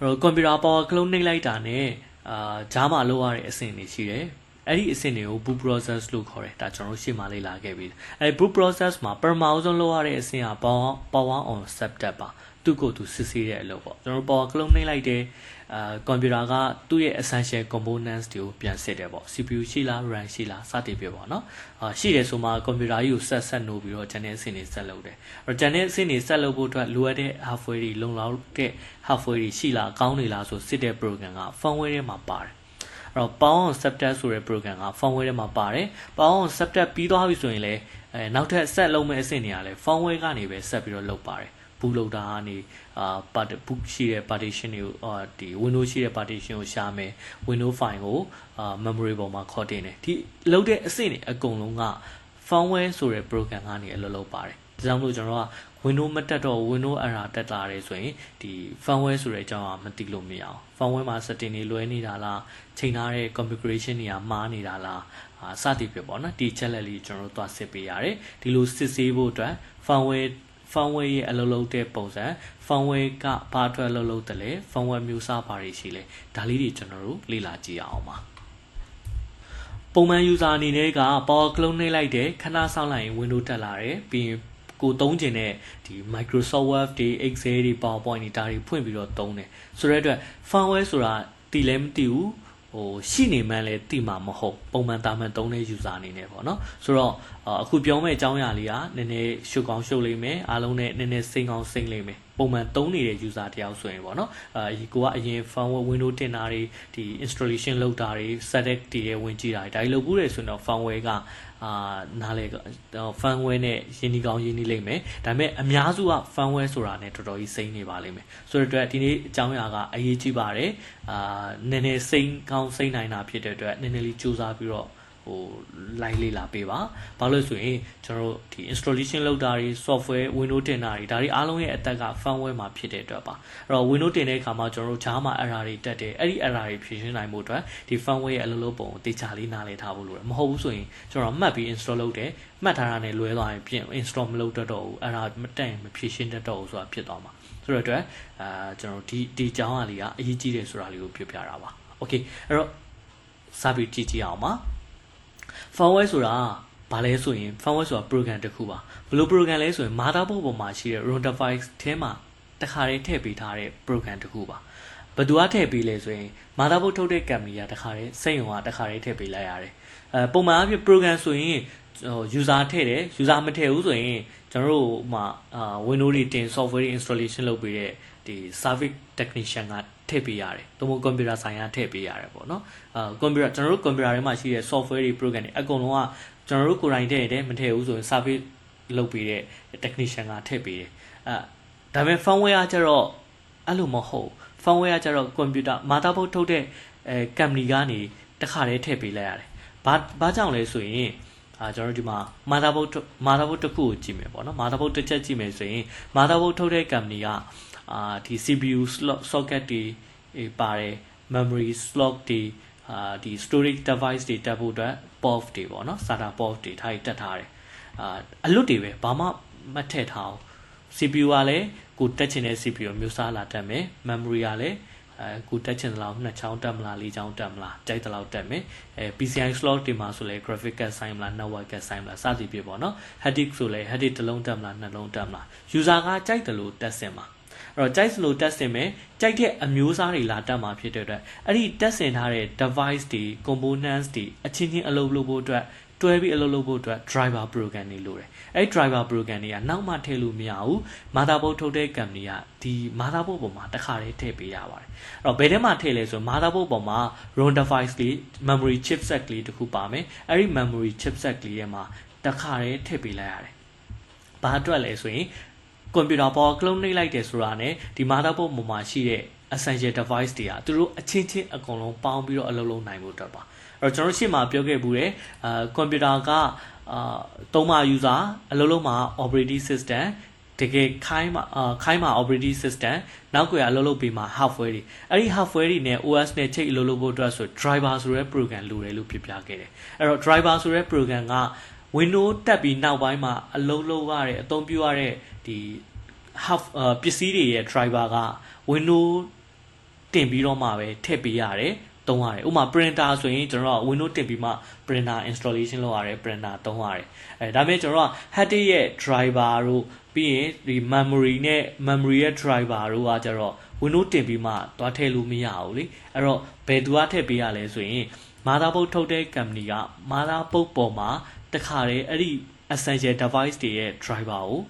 အဲ့တော့ computer power clone နှိပ်လိုက်တာနဲ့အာဂျားမှာလောက်ရတဲ့အဆင့်တွေရှိတယ်အဲ့ဒီအဆင့်တွေကို boot process လို့ခေါ်တယ်ဒါကျွန်တော်တို့ရှေ့မှာလေ့လာခဲ့ပြီအဲ့ boot process မှာပထမအောင်ဆုံးလောက်ရတဲ့အဆင့်က power power on setup ပါသူ့ကိုယ်သူစစ်ဆေးတဲ့အလုပ်ပေါ့ကျွန်တော်တို့ power clone နှိပ်လိုက်တဲ့အာကွန်ပျူတာကသူ့ရဲ့ essential components တွေကိုပြန်စစ်တယ်ပေါ့ CPU ရှိလား RAM ရှိလားစသည်ဖြစ်ပေါ့နော်အာရှိတယ်ဆိုမှကွန်ပျူတာကြီးကိုဆက်ဆက်နိုးပြီးတော့ channel အဆင့်တွေဆက်လုပ်တယ်အဲ့တော့ channel အဆင့်တွေဆက်လုပ်ဖို့အတွက်လိုအပ်တဲ့ hardware တွေလုံလောက်တဲ့ hardware တွေရှိလားကောင်းနေလားဆိုစစ်တဲ့ program က firmware ထဲမှာပါတယ်အဲ့တော့ power on setup ဆိုတဲ့ program က firmware ထဲမှာပါတယ် power on setup ပြီးသွားပြီဆိုရင်လည်းအဲနောက်ထပ်ဆက်လုံးမဲ့အဆင့်တွေကလည်း firmware ကနေပဲဆက်ပြီးတော့လုပ်ပါတယ် ဘူးလောက်တာကနေအာပါဘူးရှိတဲ့ partition တွေကိုအာဒီ window ရှိတဲ့ partition ကိုရှာမယ် window file ကိုအာ memory ပေါ်မှာခေါ်တင်တယ်ဒီလောက်တဲ့အဆင့်တွေအကုန်လုံးက firmware ဆိုတဲ့ program ကနေအလုပ်လုပ်ပါတယ်ဒါကြောင့်မလို့ကျွန်တော်က window မတက်တော့ window error တက်လာတယ်ဆိုရင်ဒီ firmware ဆိုတဲ့အကြောင်းကမသိလို့မရအောင် firmware မှာ setting တွေလွဲနေတာလားချိန်ထားတဲ့ configuration တွေကမှားနေတာလားအာစသည်ဖြစ်ပေါ့နော်ဒီ challenge လေးကျွန်တော်တို့သွားစစ်ပေးရတယ်ဒီလိုစစ်ဆေးဖို့အတွက် firmware firmware ရဲ့အလုပ်လုပ်တဲ့ပုံစံ firmware ကဘာအတွက်အလုပ်လုပ်တယ်လဲ firmware မျိုးစားဘာတွေရှိလဲဒါလေးတွေကျွန်တော်တို့လေ့လာကြည့်အောင်ပါပုံမှန် user အနေနဲ့က power clone နှိပ်လိုက်တယ်ခဏစောင့်လိုက်ရင် window တက်လာတယ်ပြီးရင်ကိုသုံးကျင်တဲ့ဒီ Microsoft Word တွေ Excel တွေ PowerPoint တွေဒါတွေဖွင့်ပြီးတော့သုံးတယ်ဆိုတဲ့အတွက် firmware ဆိုတာတီလည်းမတီဘူး ဟိုရှိနေမှန်းလည်းတိမှာမဟုတ်ပုံမှန်တာမှန်သုံးတဲ့ user အနေနဲ့ပေါ့နော်ဆိုတော့အခုပြောမယ့်အကြောင်းအရာလေးကနည်းနည်းရှုပ်ကောင်းရှုပ်လိမ့်မယ်အားလုံးနဲ့နည်းနည်းစိမ့်ကောင်းစိမ့်လိမ့်မယ် ပုံမှန်သုံးနေတဲ့ user တယောက်ဆိုရင်ပေါ့နော်အဲကိုကအရင် firmware window တင်တာတွေဒီ installation လုပ်တာတွေ setup တည်ရဲ့ဝင်ကြည့်တာတွေဒါတွေလုပ်ဘူးလေဆိုတော့ firmware ကအာနားလေ firmware နဲ့ရင်းနှီးကောင်းရင်းနှီးလိမ့်မယ်ဒါပေမဲ့အများစုက firmware ဆိုတာနဲ့တော်တော်ကြီးစိမ့်နေပါလိမ့်မယ်ဆိုတော့ဒီနေ့အကြောင်းအရာကအရေးကြီးပါတယ်အာနည်းနည်းစိမ့်ကောင်းစိမ့်နိုင်တာဖြစ်တဲ့အတွက်နည်းနည်းလေးစူးစမ်းပြီးတော့ ဟို live လေးလာပေးပါဘာလို့ဆိုရင်ကျွန်တော်တို့ဒီ installation လုပ်တာတွေ software window တင်တာတွေဒါတွေအားလုံးရဲ့အသက်က firmware မှာဖြစ်တဲ့အတွက်ပါအဲ့တော့ window တင်တဲ့အခါမှာကျွန်တော်တို့ဂျားမှာ error တွေတက်တယ်အဲ့ဒီ error တွေဖြေရှင်းနိုင်ဖို့အတွက်ဒီ firmware ရဲ့အလုပ်လုပ်ပုံကိုတေချာလေးနားလည်ထားဖို့လိုတယ်မဟုတ်ဘူးဆိုရင်ကျွန်တော်မှတ်ပြီး install လုပ်တယ်မှတ်ထားတာနဲ့လွဲသွားရင်ပြင် install မလုပ်တတ်တော့ဘူး error မတက်ရင်မဖြေရှင်းတတ်တော့ဘူးဆိုတာဖြစ်သွားမှာဆိုတော့အတွက်အာကျွန်တော်ဒီဒီကြောင်းအရာလေးကအရေးကြီးတယ်ဆိုတာလေးကိုပြောပြတာပါ okay အဲ့တော့စပြီးကြည့်ကြည့်အောင်ပါ firmware ဆိုတာဘာလဲဆိုရင် firmware ဆိုတာ program တစ်ခုပါဘယ်လို program လဲဆိုရင် motherboard ပေါ်မှာရှိတဲ့ root device ထဲမှာတခါတည်းထည့်ပေးထားတဲ့ program တစ်ခုပါဘယ်သူကထည့်ပေးလဲဆိုရင် motherboard ထုတ်တဲ့ company ကတခါတည်းစိတ်ယုံကတခါတည်းထည့်ပေးလိုက်ရတယ်အဲပုံမှန်အဖြစ် program ဆိုရင်ဟို user ထည့်တယ် user မထည့်ဘူးဆိုရင် ကျွန်တော်တို့မှာအာ Windows တွေတင် software တွေ installation လုပ်ပေးတဲ့ဒီ service technician ကထည့်ပေးရတယ်။သို့မဟုတ် computer ဆိုင်ရာထည့်ပေးရတယ်ပေါ့နော်။အာ computer ကျွန်တော်တို့ computer ထဲမှာရှိတဲ့ software တွေ program တွေအကုန်လုံးကကျွန်တော်တို့ကိုယ်တိုင်ထည့်ရတယ်မထည့်ဘူးဆိုရင် service လုပ်ပေးတဲ့ technician ကထည့်ပေးတယ်။အဲဒါပေမဲ့ firmware ကကျတော့အဲ့လိုမဟုတ် firmware ကကျတော့ computer motherboard ထုတ်တဲ့အဲ company ကနေတခါတည်းထည့်ပေးလိုက်ရတယ်။ဘာဘာကြောင့်လဲဆိုရင် အာကျွန်တော်တို့ဒီမှာ motherboard motherboard တစ်ခုကိုကြည့်မယ်ပေါ့နော် motherboard တစ်ချက်ကြည့်မယ်ဆိုရင် motherboard ထုတ်တဲ့ company ကအာဒီ CPU slot socket တွေပါတယ် memory slot တွေအာဒီ storage device တွေတက်ဖို့အတွက် port တွေပေါ့နော် SATA port တွေထားပြီးတက်ထားတယ်အာအလွတ်တွေပဲဘာမှမထည့်ထားအောင် CPU ကလည်းကိုတက်ချင်တဲ့ CPU မျိုးစားလာတက်မယ် memory ကလည်း အဲကိုတက်ချင်သလောက်နှစ်ချောင်းတက်မလားလေးချောင်းတက်မလားကြိုက်သလောက်တက်မယ်အဲ PCI slot တွေမှာဆိုလဲ graphic card ဆိုင်မလား network card ဆိုင်မလားစသည်ဖြင့်ပေါ့နော် hard disk ဆိုလဲ hard disk တစ်လုံးတက်မလားနှစ်လုံးတက်မလား user ကကြိုက်တယ်လို့တက်စင်ပါ အဲ့တော့ကြိုက်စလို့တက်စင်မယ်ကြိုက်တဲ့အမျိုးအစားတွေလာတက်မှာဖြစ်တဲ့အတွက်အဲ့ဒီတက်စင်ထားတဲ့ device တွေ components တွေအချင်းချင်းအလုပ်လုပ်ဖို့အတွက်တွဲပြီးအလုပ်လုပ်ဖို့အတွက် driver program တွေလိုတယ်။အဲဒီ driver program တွေကနောက်မှထည့်လို့မရဘူး။ motherboard ထုတ်တဲ့ company ကဒီ motherboard ပေါ်မှာတစ်ခါတည်းထည့်ပေးရပါတယ်။အဲ့တော့ဘယ်ထဲမှာထည့်လဲဆို motherboard ပေါ်မှာ ROM device လေး memory chipset ကလေးတစ်ခုပါမယ်။အဲဒီ memory chipset ကလေးထဲမှာတစ်ခါတည်းထည့်ပေးလိုက်ရတယ်။ဘာအတွက်လဲဆိုရင် ကွန်ပျူတာ power clone နှိပ်လိုက်တယ်ဆိုတာနဲ့ဒီ motherboard ပေါ်မှာရှိတဲ့ essential device တွေကသူတို့အချင်းချင်းအကုန်လုံးပေါင်းပြီးတော့အလုပ်လုပ်နိုင်ဖို့အတွက်ပါအဲ့တော့ကျွန်တော်ရှေ့မှာပြောခဲ့ဘူးတယ်အာကွန်ပျူတာကအာသုံးပါ user အလုပ်လုံးမှာ operating system တကယ်ခိုင်းမှာအာခိုင်းမှာ operating system နောက်ကွယ်အလုပ်လုပ်ပြီးမှာ hardware တွေအဲ့ဒီ hardware တွေနဲ့ OS နဲ့ချိတ်အလုပ်လုပ်ဖို့အတွက်ဆို driver ဆိုတဲ့ program လိုတယ်လို့ပြပြခဲ့တယ်အဲ့တော့ driver ဆိုတဲ့ program က Windows တက်ပြီးနောက်ပိုင်းမှာအလုပ်လုပ်ရတဲ့အသုံးပြုရတဲ့ဒီ half ပစ္စည်းတွေရဲ့ driver က Windows တင်ပြီးတော့မှပဲထည့်ပေးရတယ်သုံးရတယ်ဥပမာ printer ဆိုရင်ကျွန်တော်က Windows တင်ပြီးမှ printer installation လုပ်ရတယ် printer သုံးရတယ်အဲဒါပေမဲ့ကျွန်တော်က hard disk ရဲ့ driver တို့ပြီးရင်ဒီ memory နဲ့ memory ရဲ့ driver တို့ကကျတော့ Windows တင်ပြီးမှသွားထည့်လို့မရဘူးလေအဲ့တော့ဘယ်သူကထည့်ပေးရလဲဆိုရင် motherboard ထုတ်တဲ့ company က motherboard ပေါ်မှာ တခါတည်းအဲ့ဒီ essential device တွေရဲ့ driver ကို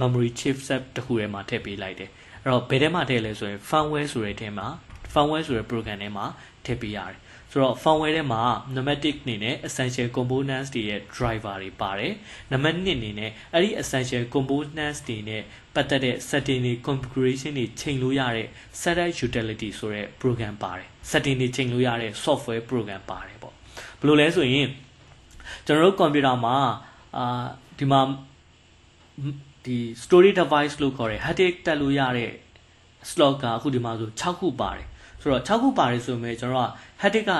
memory chipset တစ်ခုထဲမှာထည့်ပေးလိုက်တယ်အဲ့တော့ဘယ်ထဲမှာထည့်လဲဆိုရင် firmware ဆိုတဲ့ထဲမှာ firmware ဆိုတဲ့ program ထဲမှာထည့်ပေးရတယ်ဆိုတော့ firmware ထဲမှာ pneumatic အနေနဲ့ essential components တွေရဲ့ driver တွေပါတယ်နံပါတ်1အနေနဲ့အဲ့ဒီ essential components တွေနဲ့ပတ်သက်တဲ့ setting တွေ configuration တွေချိန်လို့ရတဲ့ setup utility ဆိုတဲ့ program ပါတယ် setting တွေချိန်လို့ရတဲ့ software program ပါတယ်ပေါ့ဘယ်လိုလဲဆိုရင် ကျွန်တော်တို့ computer မှာအာဒီမှာဒီ storage device လို့ခေါ်တဲ့ hard disk တက်လို့ရတဲ့ slot ကအခုဒီမှာဆို6ခုပါတယ်ဆိုတော့6ခုပါတယ်ဆိုပေမဲ့ကျွန်တော်က hard disk က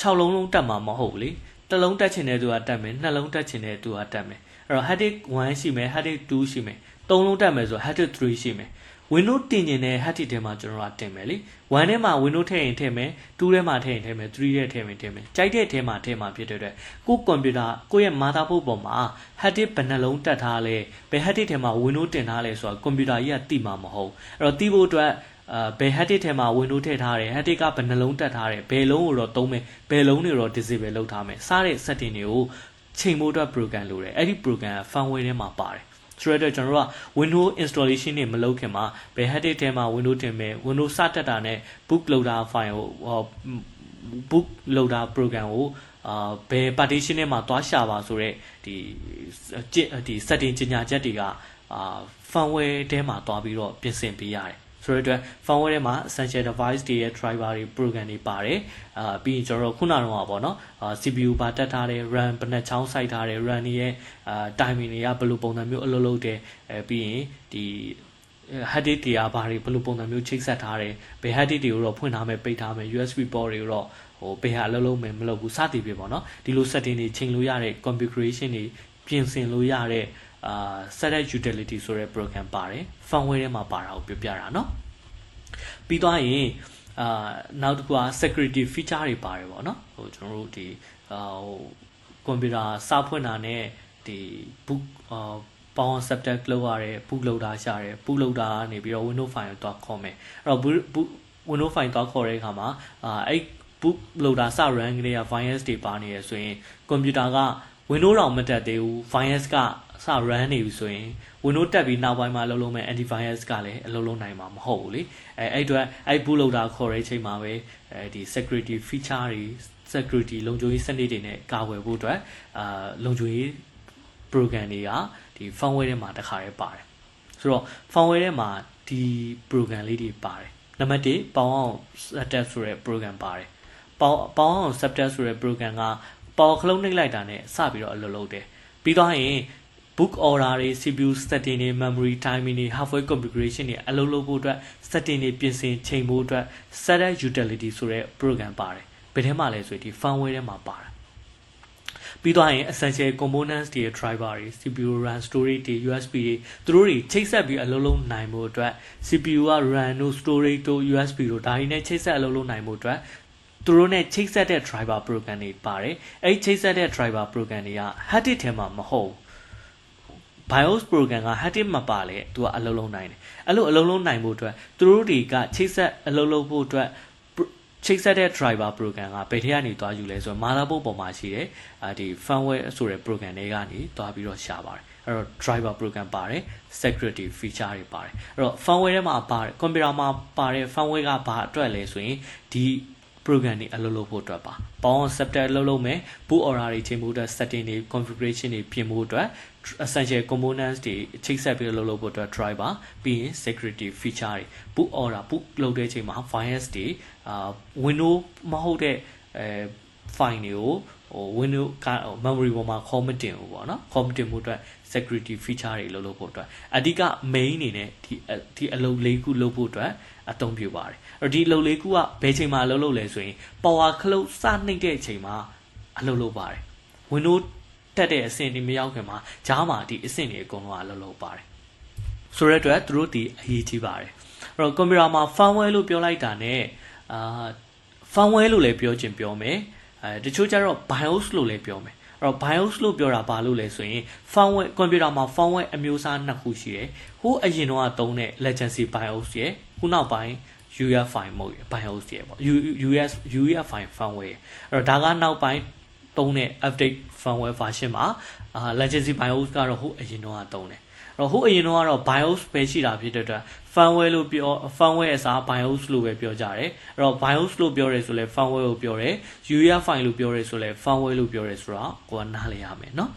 6လုံးလုံးတက်မှာမဟုတ်ဘူးလေတစ်လုံးတက်ချင်တဲ့သူကတက်မယ်နှစ်လုံးတက်ချင်တဲ့သူကတက်မယ်အဲ့တော့ hard disk 1ရှိမယ် hard disk 2ရှိမယ်သုံးလုံးတက်မယ်ဆို hard disk 3ရှိမယ် Windows တင်ကျင်တဲ့ hard disk ထဲမှာကျွန်တော်ကတင်မယ်လေ1ထဲမှာ Windows ထည့်ရင်ထည့်မယ်2ထဲမှာထည့်ရင်ထည့်မယ်3ထဲထည့်ရင်ထည့်မယ်ကြိုက်တဲ့ထဲမှာထည့်မှာဖြစ်တဲ့အတွက်ကိုကွန်ပျူတာကိုယ့်ရဲ့ motherboard ပေါ်မှာ hard disk ဘယ်နှလုံးတက်ထားလဲဘယ် hard disk ထဲမှာ Windows တင်ထားလဲဆိုတာကွန်ပျူတာကြီးကသိမှာမဟုတ်အဲ့တော့သိဖို့အတွက်အာဘယ် hard disk ထဲမှာ Windows ထည့်ထားတယ် hard disk ကဘယ်နှလုံးတက်ထားတယ်ဘယ်လုံးကိုတော့သုံးမယ်ဘယ်လုံးတွေတော့ disable လုပ်ထားမယ်စတဲ့ setting တွေကိုချိန်ဖို့အတွက် program လိုတယ်အဲ့ဒီ program က firmware ထဲမှာပါတယ် ဆိုတော့ကျွန်တော်တို့က Windows installation တွေမလုပ်ခင်မှာဘယ် header ထဲမှာ Windows တင်မယ် Windows စတက်တာနဲ့ boot loader file ကို boot loader program ကိုအာဘယ် partition ထဲမှာသွားရှာပါဆိုတော့ဒီဒီ setting ကြီးညာချက်တွေကအာ firmware ထဲမှာသွားပြီးတော့ပြင်ဆင်ပေးရတယ် ဆိုတော့အတွက် firmware ထဲမှာ essential device တွေရဲ့ driver တွေ program တွေပါတယ်အာပြီးရင်ကျွန်တော်တို့ခုနကတော့ပေါ့နော်အာ CPU ပါတက်ထားတယ် RAM ဘယ်နှချောင်းစိုက်ထားတယ် RAM တွေရဲ့အာ timing တွေကဘယ်လိုပုံစံမျိုးအလုပ်လုပ်တယ်အဲပြီးရင်ဒီ hard disk တွေကဘာတွေဘယ်လိုပုံစံမျိုးချိတ်ဆက်ထားတယ်ဘယ် hard disk တွေကိုတော့ဖွင့်ထားမယ်ပိတ်ထားမယ် USB port တွေကိုတော့ဟိုဘယ်ဟာအလုပ်လုပ်မယ်မလုပ်ဘူးစသည်ဖြင့်ပေါ့နော်ဒီလို setting တွေချိန်လို့ရတဲ့ configuration တွေပြင်ဆင်လို့ရတဲ့ အာ setup utility ဆိုတဲ့ program ပါတယ် firmware ထဲမှာပါတာကိုပြောပြတာเนาะပြီးသွားရင်အာနောက်တစ်ခုက security feature တွေပါတယ်ပေါ့နော်ဟိုကျွန်တော်တို့ဒီဟိုကွန်ပျူတာစဖွင့်တာနဲ့ဒီ book အာပေါင်း subject လောက်ရတယ် book လောက်တာရှာတယ် book လောက်တာကနေပြီးတော့ window file ကိုတွားခေါ်မယ်အဲ့တော့ book window file တွားခေါ်တဲ့အခါမှာအာအဲ့ book လောက်တာစ run ကလေးက virus တွေပါနေရဆိုရင်ကွန်ပျူတာက window တောင်မတက်သေးဘူး virus က စ run နေပြီဆိုရင် windows တက်ပြီးနောက်ပိုင်းမှာလုံးလုံးမဲ့ antivirus ကလည်းအလုံးလုံးနိုင်မှာမဟုတ်ဘူးလေအဲအဲ့အတွက်အဲ့ boot loader ခေါ်တဲ့အချိန်မှာပဲအဲဒီ security feature တွေ security လုံခြုံရေးစနစ်တွေနဲ့ကာကွယ်ဖို့အတွက်အာလုံခြုံရေး program တွေကဒီ firmware ထဲမှာတခါတည်းပါတယ်ဆိုတော့ firmware ထဲမှာဒီ program လေးတွေပါတယ်နံပါတ်1ပေါင်းအောင် setup ဆိုတဲ့ program ပါတယ်ပေါင်းပေါင်းအောင် setup ဆိုတဲ့ program ကပေါ်ခလုံးနှိပ်လိုက်တာနဲ့စပြီးတော့အလုပ်လုပ်တယ်ပြီးတော့ရင် book order တွေ CPU setting တွေ memory timing တွေ hardware configuration တွေအလုပ်လုပ်ဖို့အတွက် setting တွေပြင်ဆင်ချိန်ဖို့အတွက် setup utility ဆိုတဲ့ program ပါတယ်ဘယ်ထဲမှာလဲဆိုရင်ဒီ firmware ထဲမှာပါတယ်ပြီးသွားရင် essential components တွေ driver တွေ CPU RAM storage တွေ USB တွေသူတို့တွေချိတ်ဆက်ပြီးအလုပ်လုပ်နိုင်ဖို့အတွက် CPU က RAM တို့ storage တို့ USB တို့ဒါတွေနဲ့ချိတ်ဆက်အလုပ်လုပ်နိုင်ဖို့အတွက်သူတို့ ਨੇ ချိတ်ဆက်တဲ့ driver program တွေပါတယ်အဲ့ချိတ်ဆက်တဲ့ driver program တွေက hard disk ထဲမှာမဟုတ် BIOS program က hard disk မှာပါလေသူကအလုံးလုံးနိုင်တယ်အဲ့လိုအလုံးလုံးနိုင်ဖို့အတွက်သူတို့တွေကချိတ်ဆက်အလုံးလုံးဖို့အတွက်ချိတ်ဆက်တဲ့ driver program ကဘယ်ထက်ကနေသွားယူလဲဆိုတော့ motherboard ပေါ်မှာရှိတဲ့ဒီ firmware ဆိုတဲ့ program တွေကနေသွားပြီးတော့ရှာပါတယ်အဲ့တော့ driver program ပါတယ် security feature တွေပါတယ်အဲ့တော့ firmware ထဲမှာပါတယ် computer မှာပါတဲ့ firmware ကဘာအတွက်လဲဆိုရင်ဒီ program တွေအလုပ်လုပ်ဖို့အတွက်ပါ။ပေါင်း subject လုပ်လုပ်မယ် boot order တွေချိန်ဖို့အတွက် setting တွေ configuration တွေပြင်ဖို့အတွက် essential components တွေချိတ်ဆက်ပြီးလုပ်လုပ်ဖို့အတွက် driver ပြီးရင် security feature တွေ boot order boot လုပ်တဲ့ချိန်မှာ virus တွေအာ window မဟုတ်တဲ့အဲ file တွေကို ဟို window က memory ပေါ်မှာ comment တင်ဘူးပေါ့နော် comment တင်မှုအတွက် security feature တွေလုပ်လို့ဖို့အတွက်အဓိက main အနေနဲ့ဒီဒီအလုပ်လေးခုလုပ်ဖို့အတွက်အသုံးပြုပါတယ်အဲ့ဒီအလုပ်လေးခုကဘယ်ချိန်မှာအလုပ်လုပ်လဲဆိုရင် power clock စနှိမ့်တဲ့အချိန်မှာအလုပ်လုပ်ပါတယ် windows တက်တဲ့အဆင့်ဒီမရောက်ခင်မှာဂျားမှာဒီအဆင့်တွေအကုန်လုံးအလုပ်လုပ်ပါတယ်ဆိုတဲ့အတွက်သူတို့ဒီအရေးကြီးပါတယ်အဲ့တော့ကွန်ပျူတာမှာ firmware လို့ပြောလိုက်တာ ਨੇ အာ firmware လို့လည်းပြောချင်ပြောမယ် အဲတချို့ကျတော့ BIOS လို့လည်းပြောမယ်အဲ့တော့ BIOS လို့ပြောတာဘာလို့လဲဆိုရင် firmware ကွန်ပျူတာမှာ firmware အမျိုးအစားနှစ်ခုရှိတယ်ဟိုအရင်တော့သုံးတဲ့ legacy BIOS ရယ်ခုနောက်ပိုင်း UEFI mode BIOS ရယ်ပေါ့ US UEFI firmware အဲ့တော့ဒါကနောက်ပိုင်းသုံးတဲ့ update firmware version မှာအာ legacy BIOS ကတော့ဟိုအရင်တော့သုံးတယ်အဲ့တော့ဟိုအရင်တော့ကတော့ BIOS ပဲရှိတာဖြစ်တဲ့အတွက် firmware လို့ပြော firmware အစား BIOS လို့ပဲပြောကြတယ်အဲ့တော့ BIOS လို့ပြောရဲဆိုလဲ firmware ကိုပြောတယ် UEFI လို့ပြောရဲဆိုလဲ firmware လို့ပြောရဲဆိုတော့ကိုကနားလည်ရမယ်เนาะ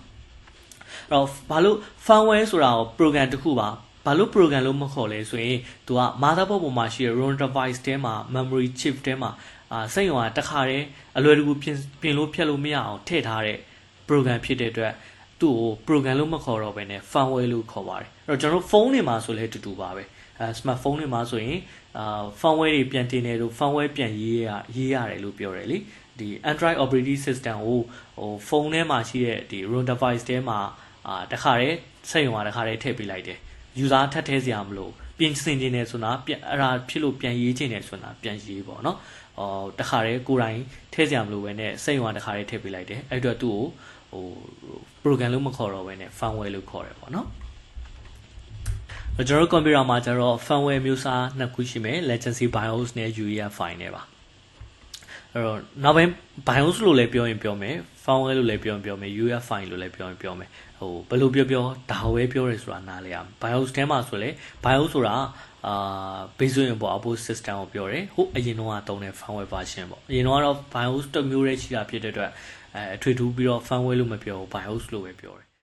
အဲ့တော့ဘာလို့ firmware ဆိုတာကို program တစ်ခုပါဘာလို့ program လို့မခေါ်လဲဆိုရင်သူက motherboard ပေါ်မှာရှိတဲ့ ROM device ထဲမှာ memory chip ထဲမှာအာစိတ်ရောတခါတည်းအလွယ်တကူပြင်ပြင်လို့ဖြတ်လို့မရအောင်ထည့်ထားတဲ့ program ဖြစ်တဲ့အတွက်သူ့ကို program လို့မခေါ်တော့ဘဲနဲ့ firmware လို့ခေါ်ပါတယ်အဲ့တော့ကျွန်တော်တို့ဖုန်းတွေမှာဆိုလဲတူတူပါပဲအဲ smartphone တွေမှာဆိုရင်အာ firmware တွေပြန်တင်တယ်လို့ firmware ပြန်ရေးရရေးရတယ်လို့ပြောတယ်လေဒီ Android operating system ကိုဟိုဖုန်းထဲမှာရှိတဲ့ဒီ ROM device ထဲမှာအာတခါတည်းစိတ်ရောတခါတည်းထည့်ပေးလိုက်တယ် user ထပ်ထည့်စရာမလိုပြင်ဆင်ခြင်းနဲ့ဆိုတာပြန်အဲ့ဒါဖြစ်လို့ပြန်ရေးခြင်းနဲ့ဆိုတာပြန်ရေးပေါ့နော်။အော်တခါတည်းကိုယ်တိုင်ထည့်စရာမလိုပဲနဲ့စိတ်ရောတခါတည်းထည့်ပေးလိုက်တယ်။အဲ့တော့သူ့ကို ဟို program လို့မခေါ်တော့ဘဲနဲ့ firmware လို့ခေါ်တယ်ပေါ့နော်။ကျွန်တော်တို့ကွန်ပျူတာမှာကျတော့ firmware မျိုးစားနှစ်ခုရှိမယ် legacy BIOS နဲ့ UEFI နဲ့ပါအဲ့တော့နောက်ပိုင်း BIOS လို့လည်းပြောရင်ပြောမယ် firmware လို့လည်းပြောရင်ပြောမယ် UEFI လို့လည်းပြောရင်ပြောမယ်ဟိုဘယ်လိုပြောပြောဒါဝဲပြောရဲဆိုတာနားလည်ရမယ် BIOS ထဲမှာဆိုလေ BIOS ဆိုတာအာ basic import output system ကိုပြောတယ်ဟိုအရင်တော့တုံးတဲ့ firmware version ပေါ့အရင်တော့ BIOS တစ်မျိုးတည်းရှိတာဖြစ်တဲ့အတွက် အဲအထွေထူးပြီးတော့ firmware လို့မပြောဘူး BIOS လို့ပဲပြောတယ်